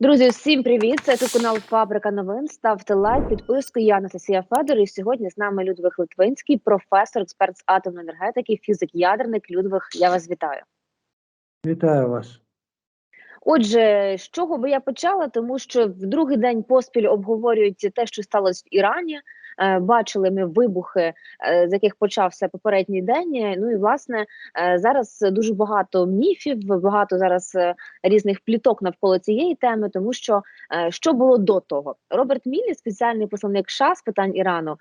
Друзі, всім привіт! Це канал Фабрика новин. Ставте лайк, підписку. Я Анастасія Федор. І сьогодні з нами Людвиг Литвинський, професор, експерт з атомної енергетики, фізик ядерник. Людвиг, я вас вітаю. Вітаю вас. Отже, з чого би я почала, тому що в другий день поспіль обговорюють те, що сталося в Ірані. Е, Бачили ми вибухи, е, з яких почався попередній день. Ну і власне е, зараз дуже багато міфів, багато зараз різних пліток навколо цієї теми, тому що що було до того. Роберт Міллі, спеціальний посланник США з питань Ірану,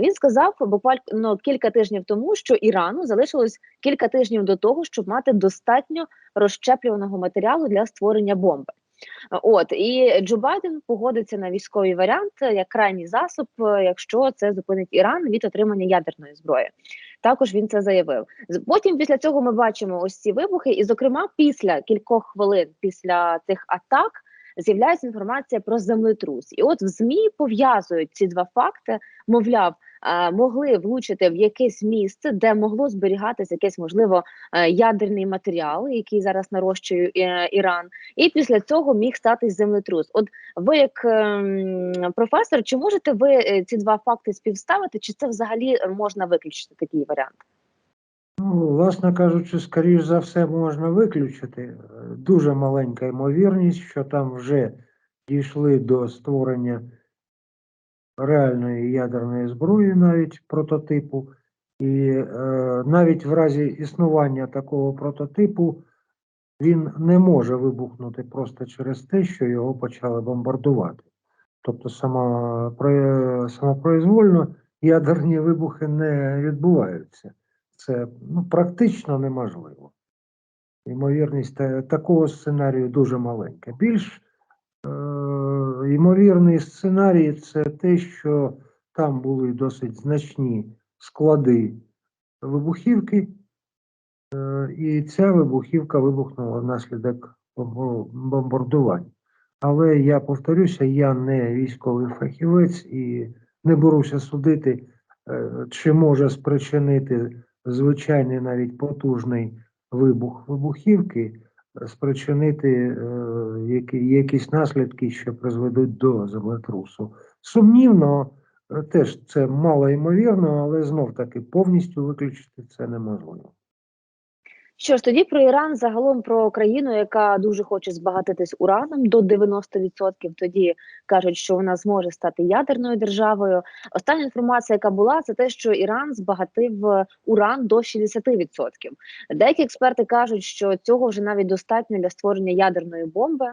він сказав буквально кілька тижнів тому, що Ірану залишилось кілька тижнів до того, щоб мати достатньо розщеплюваного матеріалу для створення бомби. От і Джо Байден погодиться на військовий варіант як крайній засоб, якщо це зупинить Іран від отримання ядерної зброї. Також він це заявив. Потім після цього ми бачимо ось ці вибухи, і, зокрема, після кількох хвилин після цих атак з'являється інформація про землетрус. І от в ЗМІ пов'язують ці два факти, мовляв, могли влучити в якесь місце, де могло зберігатися якийсь, можливо, е, ядерний матеріал, який зараз нарощує е, Іран, і після цього міг статись землетрус. От ви, як ем, професор, чи можете ви е, ці два факти співставити, чи це взагалі можна виключити такий варіант? Ну, власне кажучи, скоріш за все можна виключити. Дуже маленька ймовірність, що там вже дійшли до створення реальної ядерної зброї, навіть прототипу. І е, навіть в разі існування такого прототипу він не може вибухнути просто через те, що його почали бомбардувати. Тобто сама, про- самопроізвольно ядерні вибухи не відбуваються. Це ну, практично неможливо. Ймовірність такого сценарію дуже маленька. Більш е, ймовірний сценарій це те, що там були досить значні склади вибухівки, е, і ця вибухівка вибухнула внаслідок бомбардувань. Але я повторюся, я не військовий фахівець і не беруся судити, е, чи може спричинити звичайний навіть потужний вибух вибухівки, е, спричинити е, які, якісь наслідки, що призведуть до землетрусу. Сумнівно, е, теж це мало ймовірно, але знов таки повністю виключити це неможливо. Що ж тоді про Іран, загалом про країну, яка дуже хоче збагатитись ураном до 90%, Тоді кажуть, що вона зможе стати ядерною державою. Остання інформація, яка була, це те, що Іран збагатив е, уран до 60%. Деякі експерти кажуть, що цього вже навіть достатньо для створення ядерної бомби.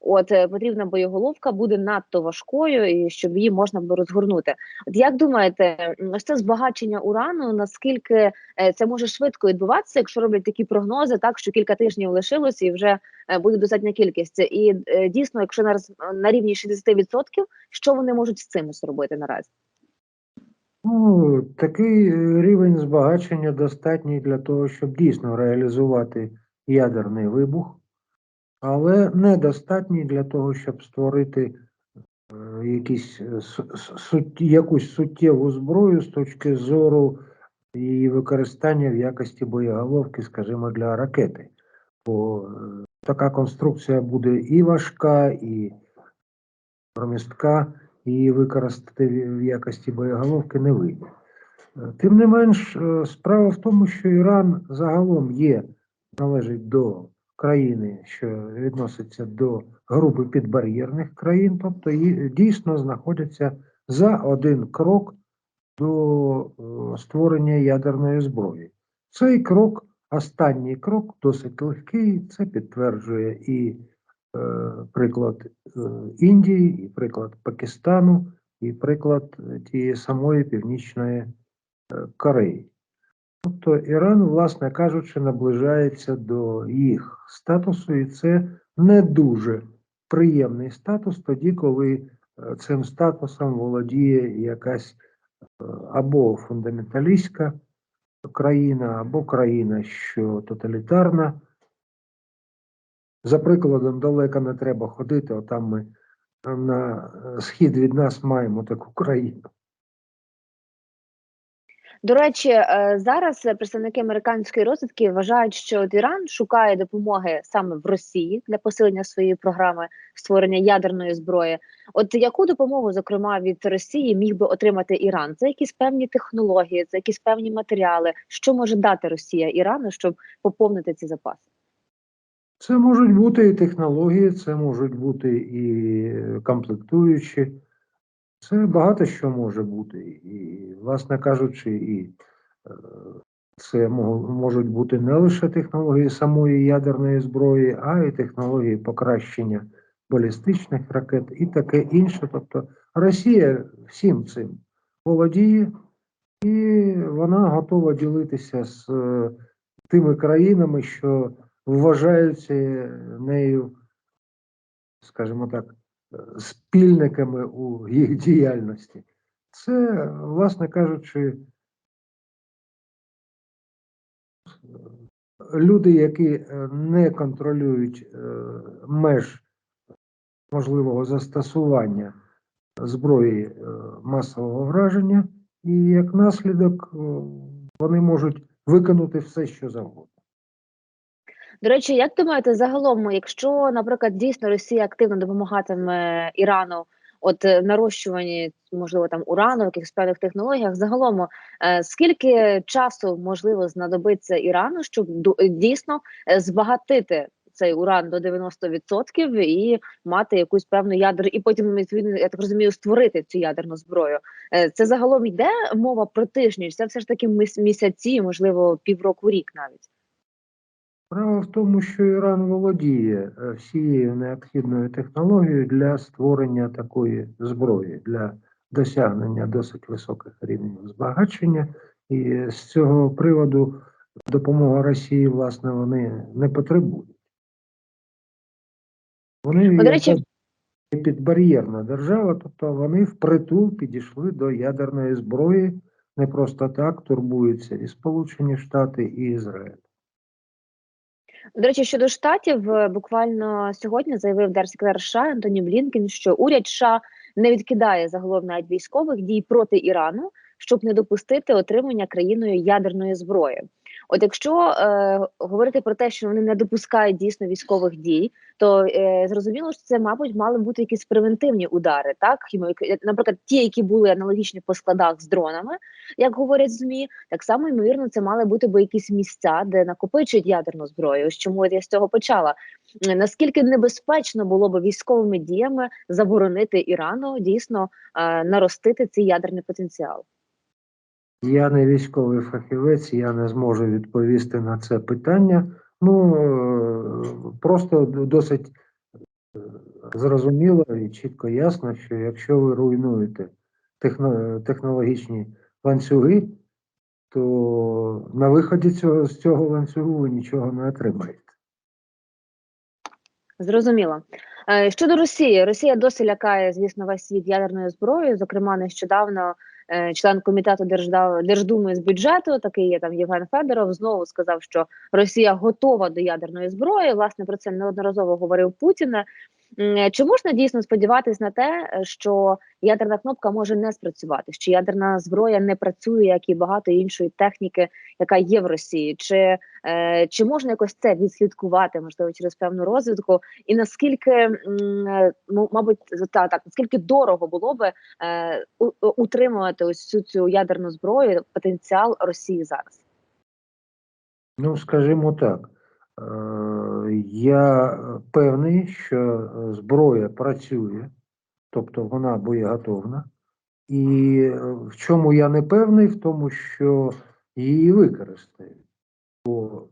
От е, потрібна боєголовка буде надто важкою, і щоб її можна було розгорнути. От як думаєте, ось це збагачення урану, наскільки е, це може швидко відбуватися, якщо роблять такі прогнози, так що кілька тижнів лишилося і вже е, буде достатня кількість. І дійсно, якщо на, на рівні 60%, що вони можуть з цим зробити наразі? Ну, такий рівень збагачення достатній для того, щоб дійсно реалізувати ядерний вибух, але недостатній для того, щоб створити е, якісь, е, якусь суттєву зброю з точки зору її використання в якості боєголовки, скажімо, для ракети. Бо е, така конструкція буде і важка, і промістка, її використати в- якості боєголовки не вийде. Тим не менш, справа в тому, що Іран загалом є, належить до країни, що відноситься до групи підбар'єрних країн, тобто дійсно знаходяться за один крок до е, створення ядерної зброї. Цей крок, останній крок, досить легкий, це підтверджує і е, приклад е, Індії, і приклад Пакистану, і приклад е, тієї самої Північної Кореї. Тобто Іран, власне кажучи, наближається до їх статусу, і це не дуже приємний статус тоді, коли е, цим статусом володіє якась е, або фундаменталістська країна, або країна, що тоталітарна. За прикладом, далеко не треба ходити, отам ми е, на схід від нас маємо таку країну. До речі, е, зараз е, представники американської розвідки вважають, що Іран шукає допомоги саме в Росії для посилення своєї програми створення ядерної зброї. От яку допомогу, зокрема від Росії, міг би отримати Іран? Це якісь певні технології, це якісь певні матеріали. Що може дати Росія Ірану, щоб поповнити ці запаси? Це можуть бути і технології, це можуть бути і комплектуючі. Це багато що може бути. І, власне кажучи, і е, це можуть бути не лише технології самої ядерної зброї, а й технології покращення балістичних ракет і таке інше. Тобто Росія всім цим володіє, і вона готова ділитися з е, тими країнами, що вважаються нею, скажімо так, спільниками у їх діяльності. Це, власне кажучи, люди, які е, не контролюють е, меж можливого застосування зброї е, масового враження, і як наслідок вони можуть виконати все, що завгодно. До речі, як думаєте, загалом, якщо, наприклад, дійсно Росія активно допомагатиме Ірану, от е, нарощуванні, можливо, там урану, якихось певних технологіях, загалом, е, скільки часу можливо знадобиться Ірану, щоб дійсно е, збагатити цей уран до 90% і мати якусь певну ядер, і потім відповідно, я так розумію, створити цю ядерну зброю? Це загалом йде мова про тижні, це все ж таки місяці, можливо, півроку рік навіть. Справа в тому, що Іран володіє е, всією необхідною технологією для створення такої зброї, для досягнення досить високих рівнів збагачення. І з цього приводу допомога Росії, власне, вони не потребують. Вони речі, підбар'єрна держава, тобто вони впритул підійшли до ядерної зброї, не просто так турбуються і Сполучені Штати, і Ізраїль. До речі, щодо штатів, е, буквально сьогодні заявив держсекретар США Антоні Блінкен, що уряд США не відкидає загалом навіть військових дій проти Ірану, щоб не допустити отримання країною ядерної зброї. От якщо е, говорити про те, що вони не допускають дійсно військових дій, то е, зрозуміло, що це, мабуть, мали бути якісь превентивні удари, так Хімо- наприклад, ті, які були аналогічні по складах з дронами, як говорять змі, так само ймовірно, це мали бути би якісь місця, де накопичують ядерну зброю. Ось чому я з цього почала. Е, Наскільки небезпечно було би військовими діями заборонити Ірану дійсно е, наростити цей ядерний потенціал? Я не військовий фахівець, я не зможу відповісти на це питання. Ну е, просто досить е, зрозуміло і чітко ясно, що якщо ви руйнуєте технологічні ланцюги, то на виході цього, з цього ланцюгу ви нічого не отримаєте. Зрозуміло. Е, Щодо Росії, Росія досі лякає, звісно, весь світ ядерною зброєю. Зокрема, нещодавно член комітету Держдав... Держдуми з бюджету, такий є там Євген Федоров, знову сказав, що Росія готова до ядерної зброї. Власне про це неодноразово говорив Путін. М, Чи можна дійсно сподіватись на те, е, що ядерна кнопка може не спрацювати? Що ядерна зброя не працює, як і багато іншої техніки, яка є в Росії? Чи, е, чи можна якось це відслідкувати, можливо, через певну розвідку? І наскільки е, ну, мабуть, та так наскільки дорого було би е, утримувати ось цю цю ядерну зброю, потенціал Росії зараз? Ну, скажімо так, е, я певний, що е, зброя працює, тобто вона боєготовна. І е, в чому я не певний, в тому, що її використають. Бо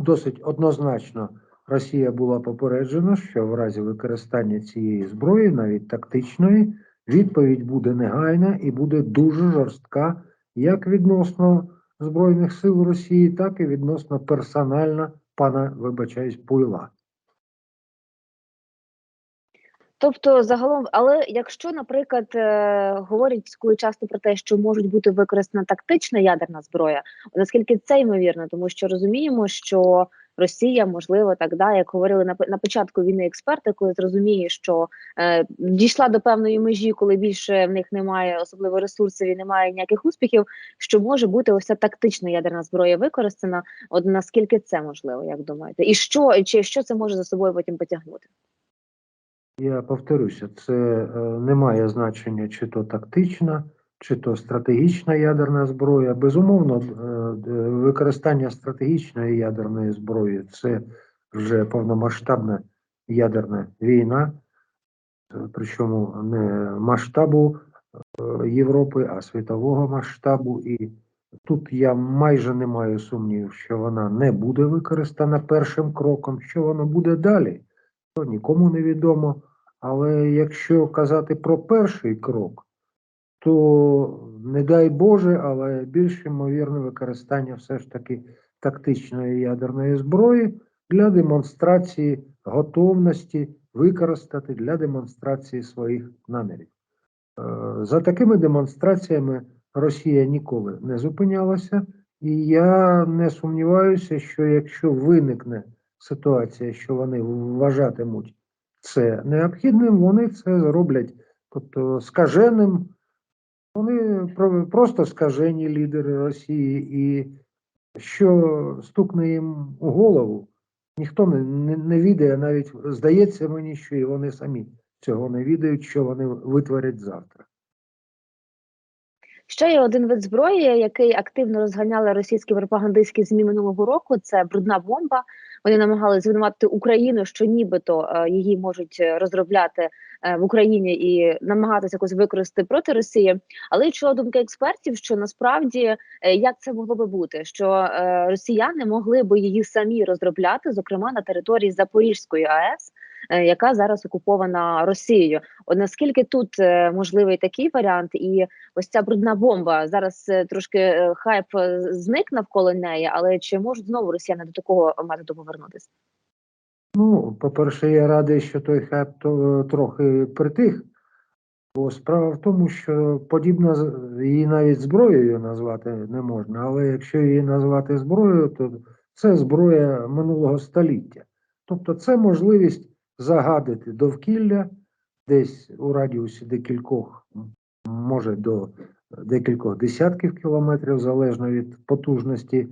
досить однозначно Росія була попереджена, що в разі використання цієї зброї, навіть тактичної, відповідь буде негайна і буде дуже жорстка як відносно Збройних сил Росії, так і відносно персонально пана, вибачаюсь, Пуйла. Тобто, загалом, але якщо, наприклад, е, говорять коли часто про те, що можуть бути використана тактична ядерна зброя, наскільки це ймовірно, тому що розуміємо, що Росія, можливо, так да, як говорили на на початку війни експерти, коли зрозуміє, що е, дійшла до певної межі, коли більше в них немає особливо ресурсів і немає ніяких успіхів, що може бути ось ця тактична ядерна зброя використана. От наскільки це можливо, як думаєте, і що чи що це може за собою потім потягнути? Я повторюся, це е, не має значення, чи то тактична, чи то стратегічна ядерна зброя. Безумовно, е, е, використання стратегічної ядерної зброї це вже повномасштабна ядерна війна, причому не масштабу е, Європи, а світового масштабу. І тут я майже не маю сумнівів, що вона не буде використана першим кроком, що воно буде далі то нікому не відомо. Але якщо казати про перший крок, то не дай Боже, але більш ймовірне використання все ж таки тактичної ядерної зброї для демонстрації готовності використати для демонстрації своїх намірів. Е, За такими демонстраціями Росія ніколи не зупинялася, і я не сумніваюся, що якщо виникне ситуація, що вони вважатимуть це необхідним, вони це зроблять. Тобто скаженим, вони про- просто скажені лідери Росії, і що стукне їм у голову, ніхто не, не, не відає, навіть здається мені, що і вони самі цього не відають, що вони витворять завтра. Ще є один вид зброї, який активно розганяли російські пропагандистські змі минулого року. Це брудна бомба. Вони намагалися звинуватити Україну, що нібито е, її можуть е, розробляти е, в Україні і намагатися якось використати проти Росії. Але я чула думки експертів, що насправді як це могло би бути, що росіяни могли би її самі розробляти, зокрема на території Запорізької АЕС. Е, Яка зараз окупована Росією? От наскільки тут е, можливий такий варіант, і ось ця брудна бомба зараз е, трошки хайп зник навколо неї, але чи можуть знову росіяни до такого методу повернутися? Ну, по-перше, я радий, що той хайп то, трохи притих. Бо справа в тому, що подібно її навіть зброєю назвати не можна, але якщо її назвати зброєю, то це зброя минулого століття. Тобто це можливість загадити довкілля десь у радіусі декількох, може до декількох десятків кілометрів, залежно від потужності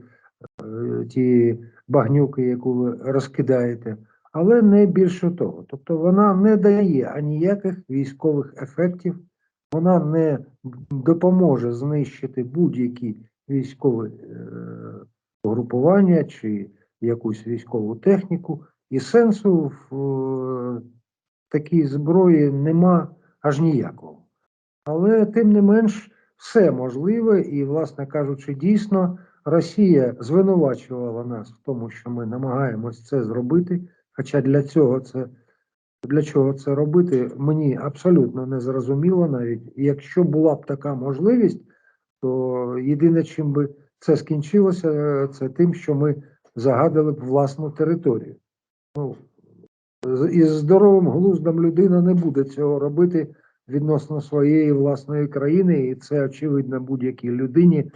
е, тієї багнюки, яку ви розкидаєте, але не більше того. Тобто вона не дає аніяких військових ефектів, вона не допоможе знищити будь-які військові е, групування чи якусь військову техніку, і сенсу в е, такій зброї нема аж ніякого. Але тим не менш все можливе, і, власне кажучи, дійсно Росія звинувачувала нас в тому, що ми намагаємось це зробити. Хоча для цього це для чого це робити, мені абсолютно не зрозуміло навіть. Якщо була б така можливість, то єдине, чим би це скінчилося, е, це тим, що ми загадали б власну територію. Ну, із здоровим глуздом людина не буде цього робити відносно своєї власної країни, і це очевидно будь-якій людині,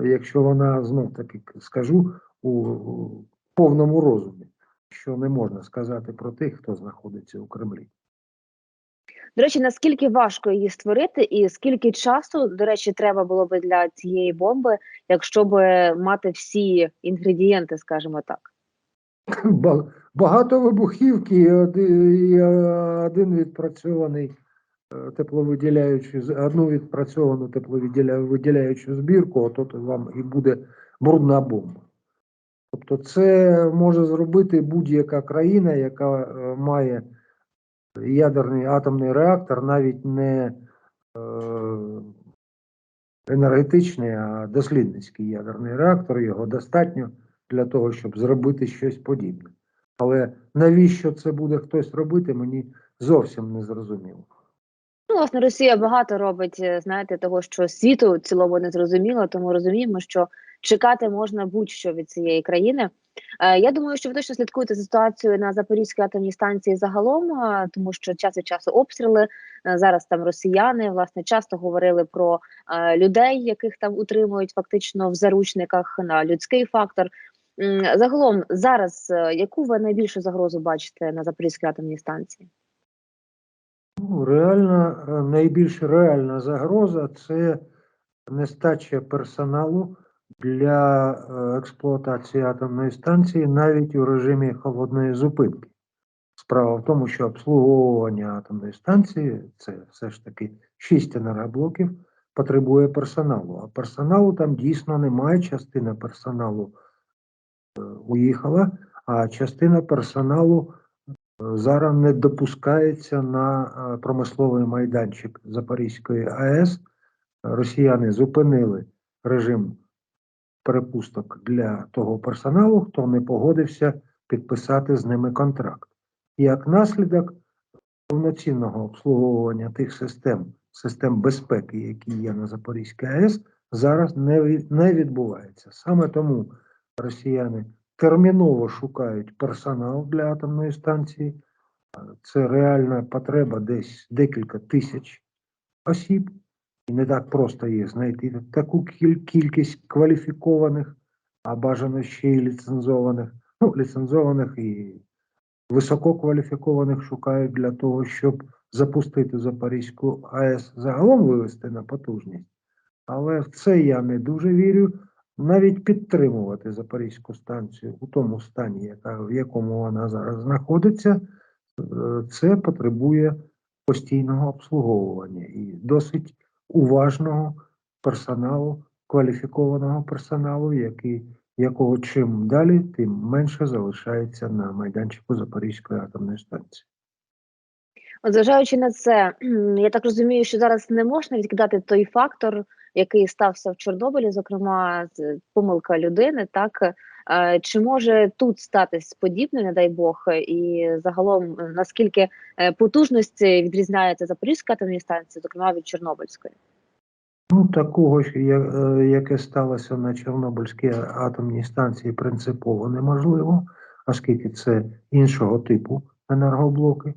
е, якщо вона знов таки скажу у повному розумі, що не можна сказати про тих, хто знаходиться у Кремлі. До речі, наскільки важко її створити, і скільки часу, до речі, треба було би для цієї бомби, якщо б мати всі інгредієнти, скажімо так. Ба- Багато вибухівки і е, один відпрацьований е, тепловиділяючий, одну відпрацьовану тепловиділяючу збірку, от от вам і буде брудна бомба. Тобто це може зробити будь-яка країна, яка е, має ядерний атомний реактор, навіть не енергетичний, а дослідницький ядерний реактор. Його достатньо для того, щоб зробити щось подібне. Але навіщо це буде хтось робити, мені зовсім не зрозуміло. Ну, власне, Росія багато робить, е, знаєте, того, що світу цілому не зрозуміло, тому розуміємо, що чекати можна будь-що від цієї країни. Е, я думаю, що ви точно слідкуєте за ситуацією на Запорізькій атомній станції загалом, е, тому що час від часу обстріли. Зараз там росіяни власне часто говорили про людей, яких там утримують фактично в заручниках на людський фактор. Загалом зараз е, яку ви найбільшу загрозу бачите на Запорізькій атомній станції? Ну, реальна, е, найбільш реальна загроза це нестача персоналу для е, експлуатації атомної станції навіть у режимі холодної зупинки. Справа в тому, що обслуговування атомної станції, це все ж таки 6 енергоблоків, потребує персоналу. А персоналу там дійсно немає. Частина персоналу уїхала, а частина персоналу е, зараз не допускається на е, промисловий майданчик Запорізької АЕС. Росіяни зупинили режим перепусток для того персоналу, хто не погодився підписати з ними контракт. Як наслідок повноцінного обслуговування тих систем, систем безпеки, які є на Запорізькій АЕС, зараз не відбувається. Саме тому росіяни терміново шукають персонал для атомної станції. Це реальна потреба десь декілька тисяч осіб. І не так просто їх знайти таку кількість кваліфікованих, а бажано ще й ліцензованих. Ну, ліцензованих і висококваліфікованих шукають для того, щоб запустити Запорізьку АЕС, загалом вивести на потужність. Але в це я не дуже вірю. Навіть підтримувати Запорізьку станцію у тому стані, яка, в якому вона зараз знаходиться, е, це потребує постійного обслуговування і досить уважного персоналу, кваліфікованого персоналу, який, якого чим далі, тим менше залишається на майданчику Запорізької атомної станції. От зважаючи на це, я так розумію, що зараз не можна відкидати той фактор, який стався в Чорнобилі, зокрема помилка людини. Так Е, чи може тут статись подібне, не дай Бог, і загалом е, наскільки е, потужності відрізняється Запорізька атомна станція, зокрема від Чорнобильської? Ну, такого, яке сталося на Чорнобильській атомній станції, принципово неможливо, оскільки це іншого типу енергоблоки.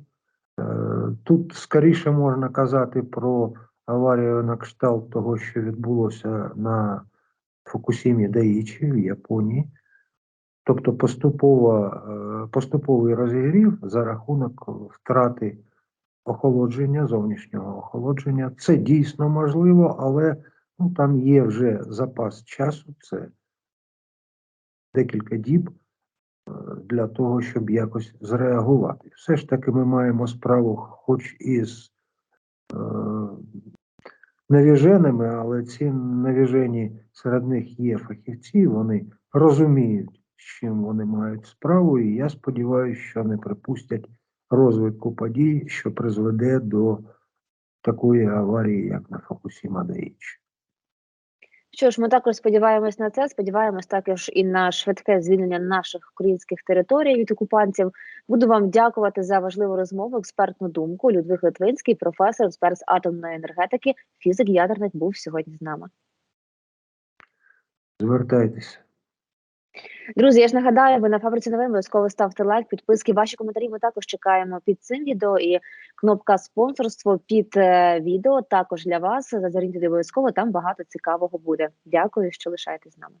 Тут скоріше можна казати про аварію на кшталт того, що відбулося на Фукусімі Даїчі в Японії. Тобто поступово, е, поступовий розігрів за рахунок втрати охолодження, зовнішнього охолодження. Це дійсно можливо, але ну, там є вже запас часу, це декілька діб е, для того, щоб якось зреагувати. Все ж таки ми маємо справу хоч із е, навіженими, але ці навіжені серед них є фахівці, вони розуміють, з чим вони мають справу, і я сподіваюся, що не припустять розвитку подій, що призведе до такої аварії, як на Фокусіма Даїчі. Що ж, ми також сподіваємось на це. Сподіваємось також і на швидке звільнення наших українських територій від окупантів. Буду вам дякувати за важливу розмову, експертну думку. Людвиг Литвинський, професор, експерт з атомної енергетики, фізик ядерник, був сьогодні з нами. Звертайтеся. Друзі, я ж нагадаю, ви на фабриці новин обов'язково ставте лайк, підписки. Ваші коментарі ми також чекаємо під цим відео. І кнопка спонсорство під е, відео також для вас. Зазирніть обов'язково. Там багато цікавого буде. Дякую, що лишаєтесь з нами.